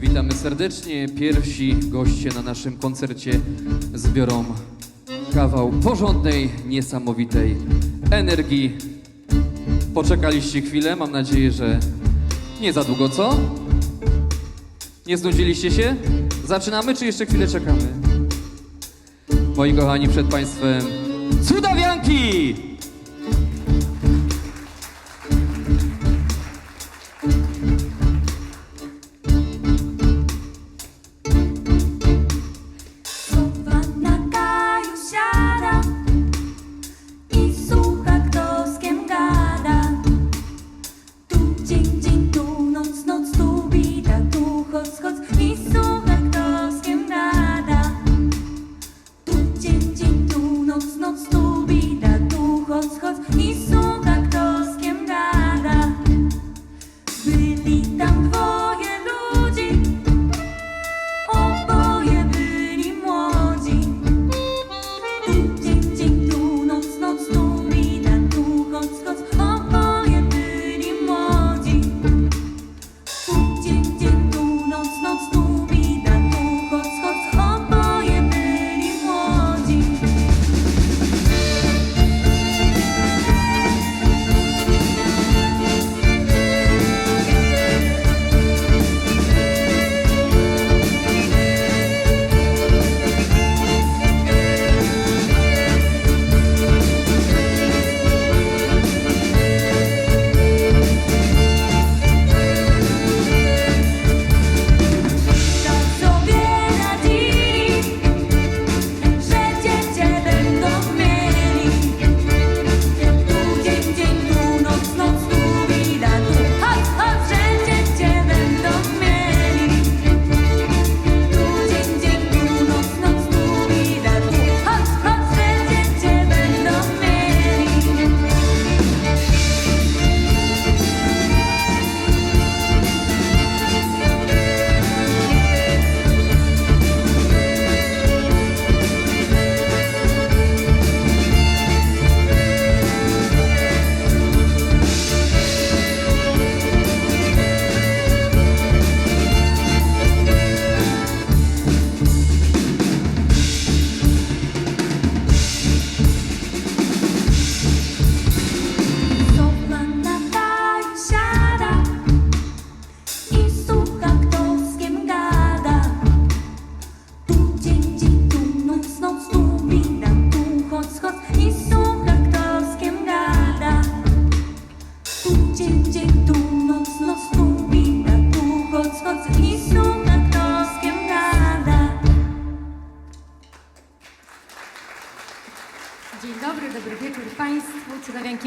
Witamy serdecznie. Pierwsi goście na naszym koncercie zbiorą kawał porządnej, niesamowitej energii. Poczekaliście chwilę, mam nadzieję, że nie za długo, co? Nie znudziliście się? Zaczynamy, czy jeszcze chwilę czekamy? Moi kochani, przed Państwem cudawianki!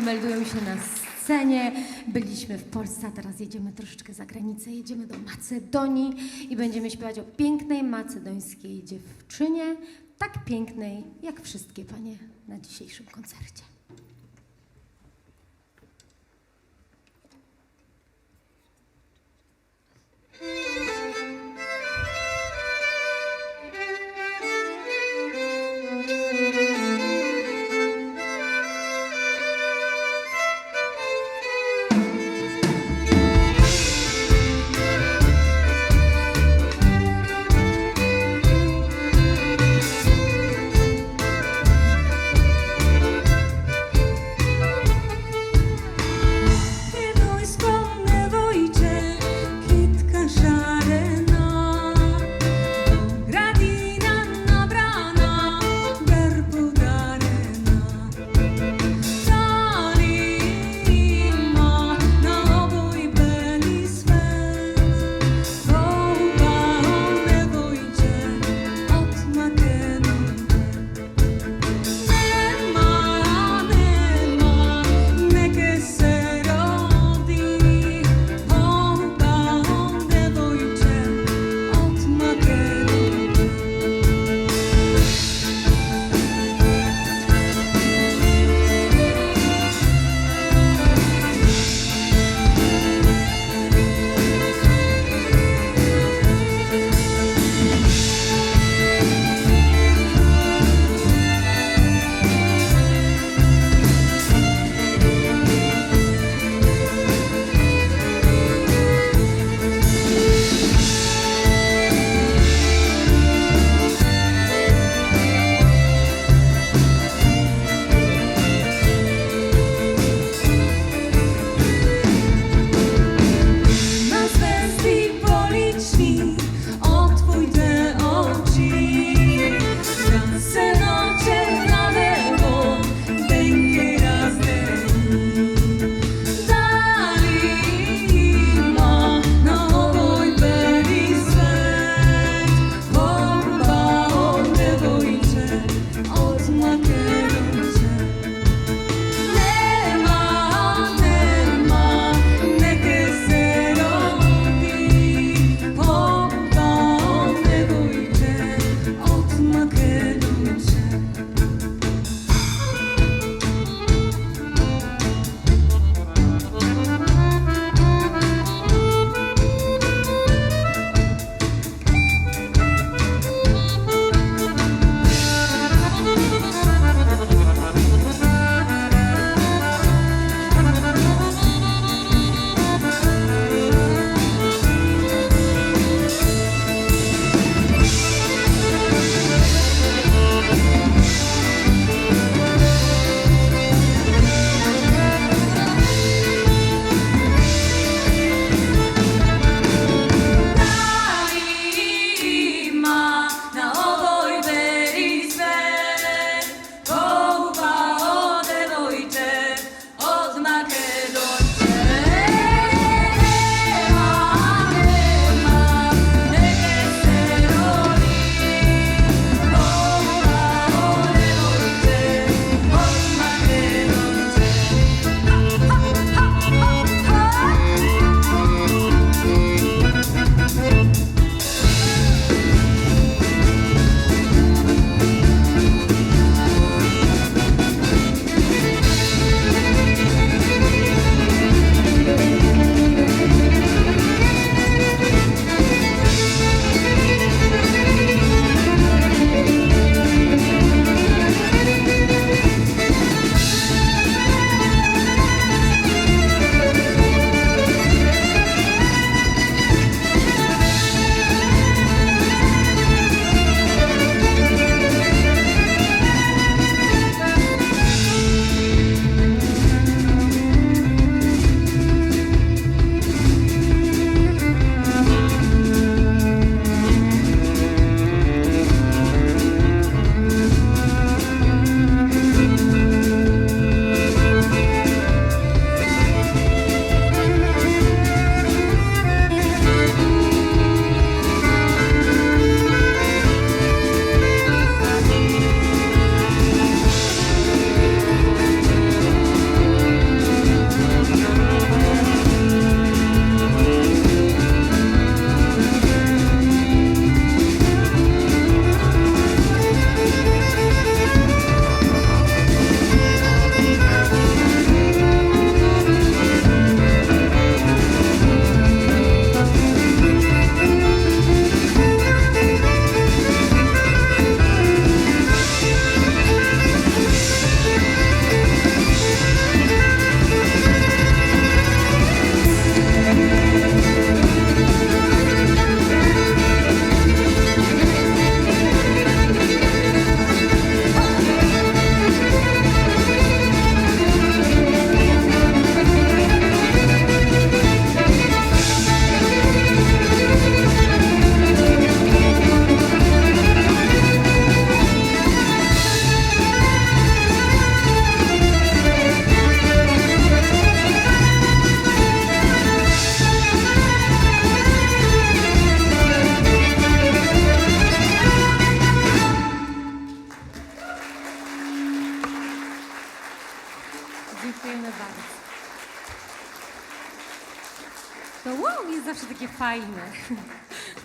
meldują się na scenie. Byliśmy w Polsce, a teraz jedziemy troszeczkę za granicę, jedziemy do Macedonii i będziemy śpiewać o pięknej macedońskiej dziewczynie, tak pięknej jak wszystkie panie na dzisiejszym koncercie.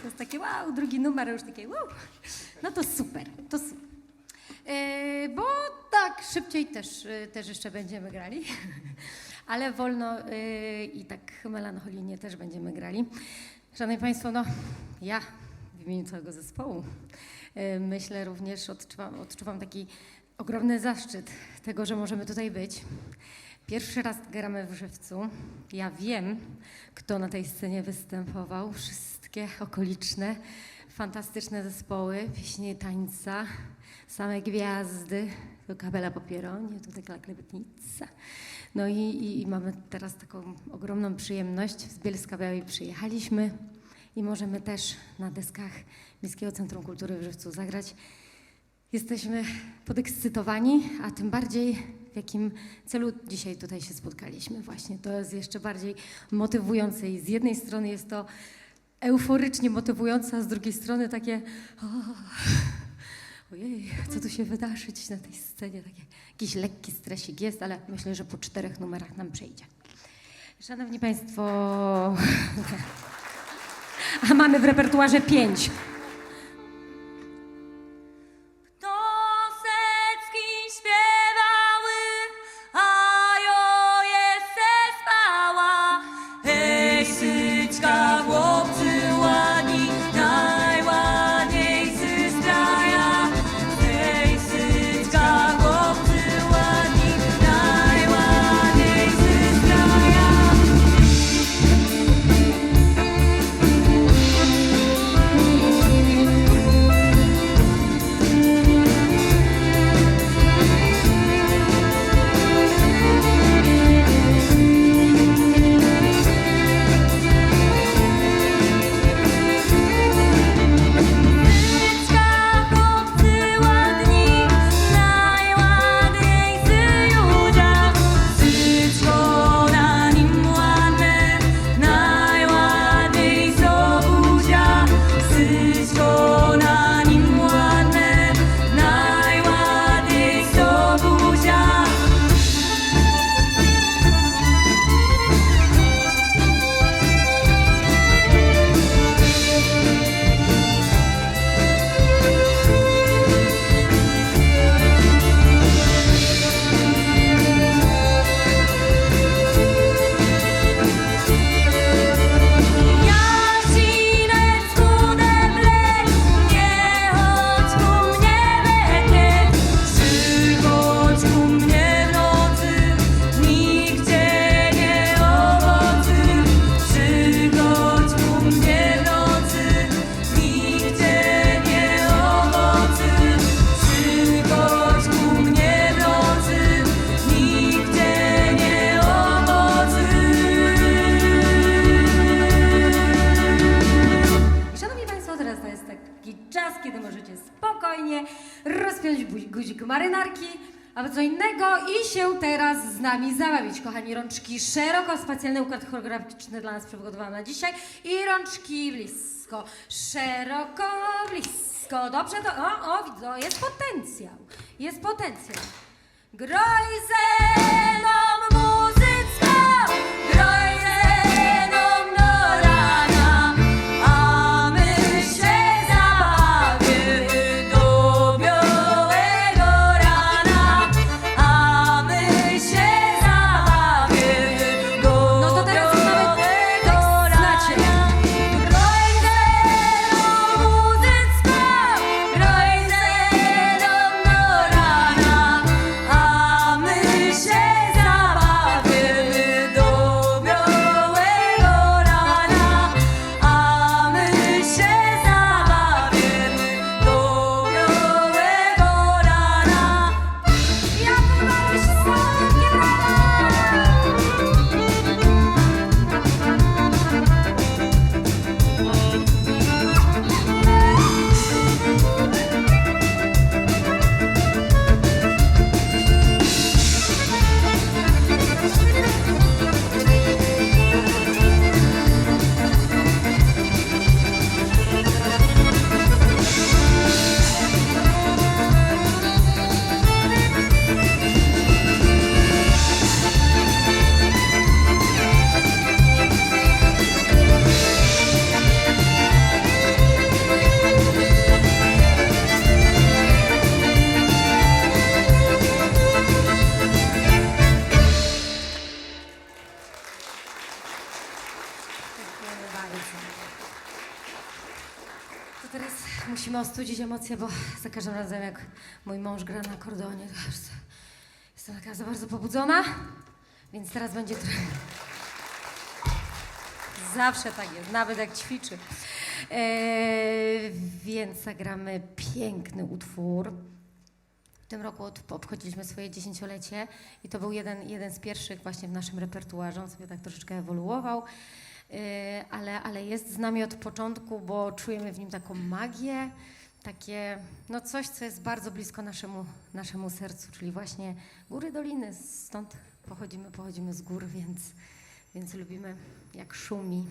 To jest takie wow, drugi numer już takie wow. No to super, to super. Yy, bo tak szybciej też, yy, też jeszcze będziemy grali. Ale wolno yy, i tak melancholijnie też będziemy grali. Szanowni Państwo, no ja w imieniu całego zespołu myślę również, odczuwam, odczuwam taki ogromny zaszczyt tego, że możemy tutaj być. Pierwszy raz gramy w Żywcu. Ja wiem, kto na tej scenie występował. Wszystkie okoliczne, fantastyczne zespoły, pieśnie tańca, same gwiazdy. Tu Kapela Popieronie, tutaj Klebetnica. No i, i, i mamy teraz taką ogromną przyjemność. Z Bielska Białej przyjechaliśmy i możemy też na deskach Miejskiego Centrum Kultury w Żywcu zagrać. Jesteśmy podekscytowani, a tym bardziej w jakim celu dzisiaj tutaj się spotkaliśmy. Właśnie to jest jeszcze bardziej motywujące i z jednej strony jest to euforycznie motywujące, a z drugiej strony takie ojej, co tu się wydarzyć na tej scenie, takie, jakiś lekki stresik jest, ale myślę, że po czterech numerach nam przejdzie. Szanowni Państwo, a mamy w repertuarze pięć. Guzik marynarki, albo co innego i się teraz z nami zabawić. Kochani, rączki szeroko, specjalny układ choreograficzny dla nas przygotowany na dzisiaj i rączki blisko, szeroko, blisko. Dobrze, to, o, o, widzę, jest potencjał, jest potencjał. Groj ze ostudzić emocje, bo za każdym razem jak mój mąż gra na akordeonie, to już jestem taka za bardzo pobudzona, więc teraz będzie trochę... Zawsze tak jest, nawet jak ćwiczy. Eee, więc zagramy piękny utwór. W tym roku od- obchodziliśmy swoje dziesięciolecie i to był jeden, jeden z pierwszych właśnie w naszym repertuarze. On sobie tak troszeczkę ewoluował, yy, ale, ale jest z nami od początku, bo czujemy w nim taką magię, takie, no coś, co jest bardzo blisko naszemu, naszemu sercu, czyli właśnie góry, doliny. Stąd pochodzimy, pochodzimy z gór, więc, więc lubimy jak szumi.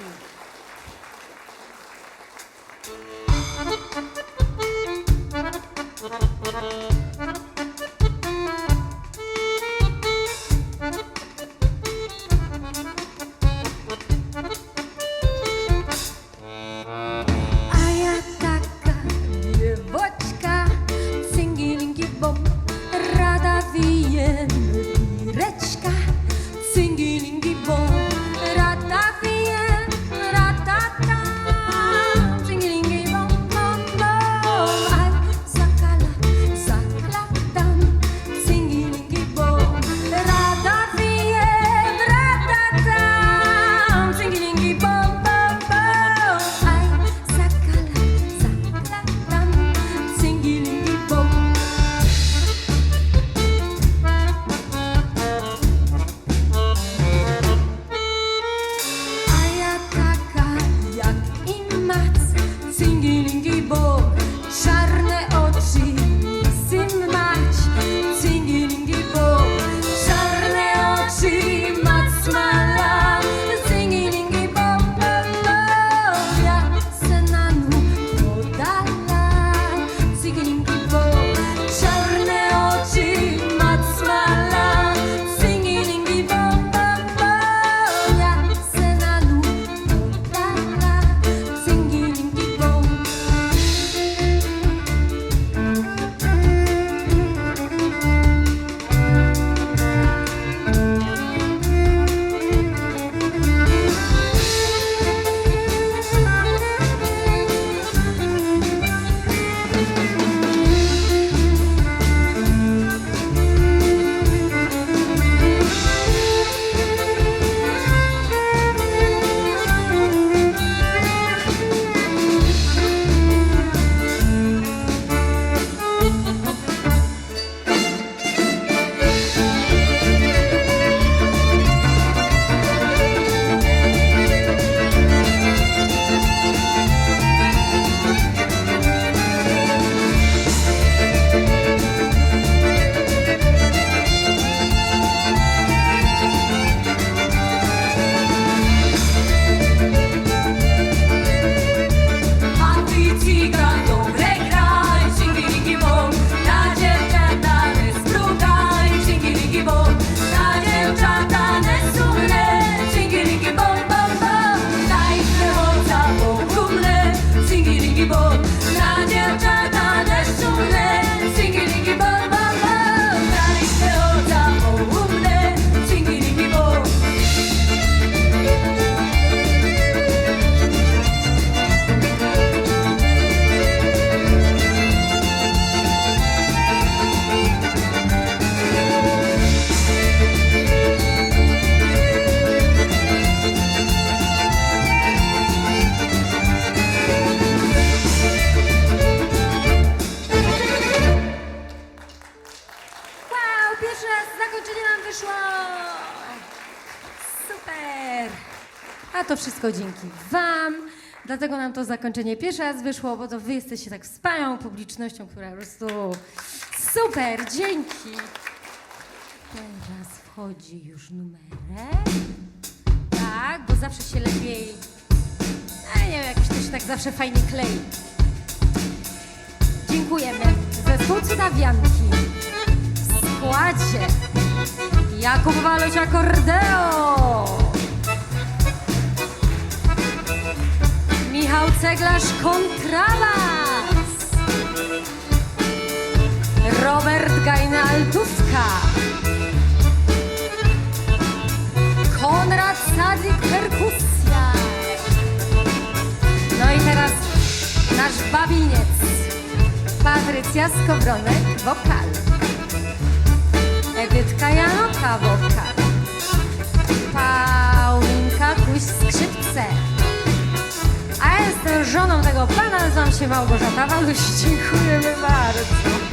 A A to wszystko dzięki Wam. Dlatego nam to zakończenie pierwszy raz wyszło, bo to Wy jesteście tak wspaniałą publicznością, która po prostu super, dzięki. Teraz wchodzi już numerek. Tak, bo zawsze się lepiej. A nie wiem, jakoś to się tak zawsze fajnie klei. Dziękujemy. Zespół Cudawianki w składzie Jakub Waloś akordeo Michał Ceglarz kontrabas Robert Gajna altówka. Konrad Sadik perkusja. No i teraz nasz babiniec Patrycja Skowronek wokal. Edytka Janoka wokal. Paulinka Kuś skrzypce A ja jestem żoną tego pana, nazywam się Małgorzata Waluś. Dziękujemy bardzo.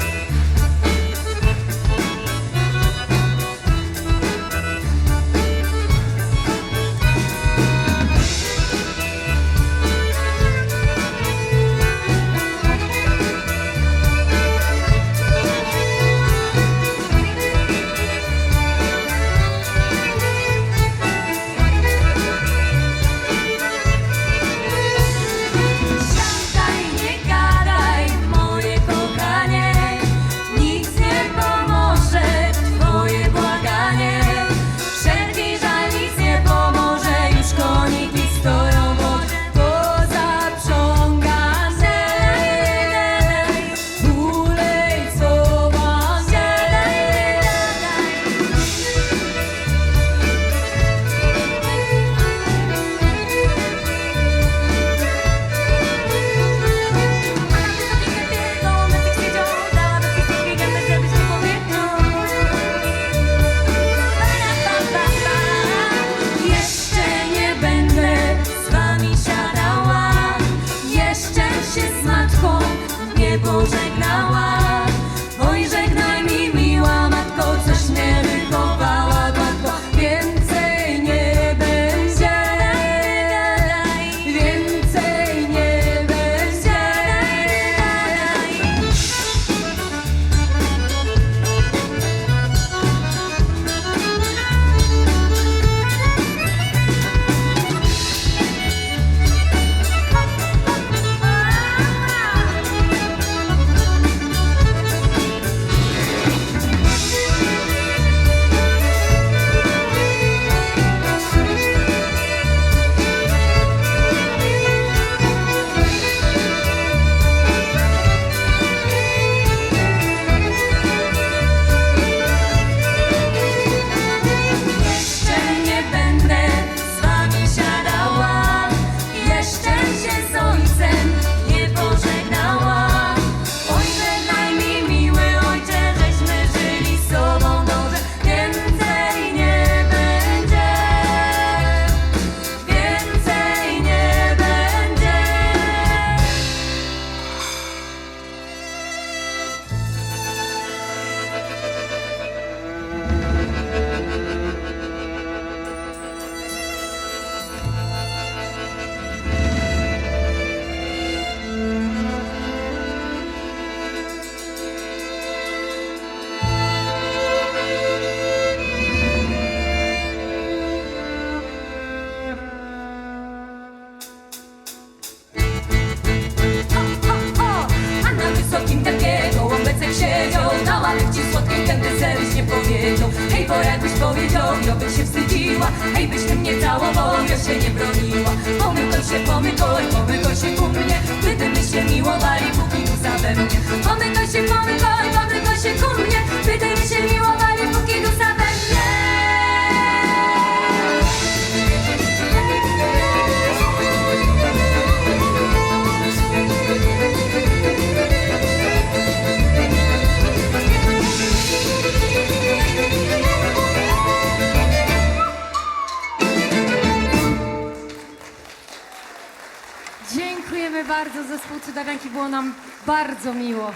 Zespół Cudawianki, było nam bardzo miło.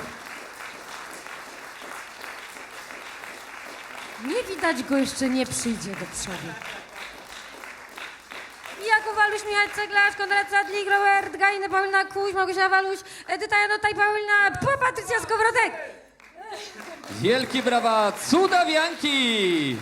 Nie widać go jeszcze nie przyjdzie do przodu. Polaków, Waluś, Michał Ceglarz, Konrad Sadlik, Robert Gajny, Paulina Kuś, Małgosia Waluś, Edyta Janota i Paulina, P- Patrycja Skowrotek. Wielkie brawa, cudawianki!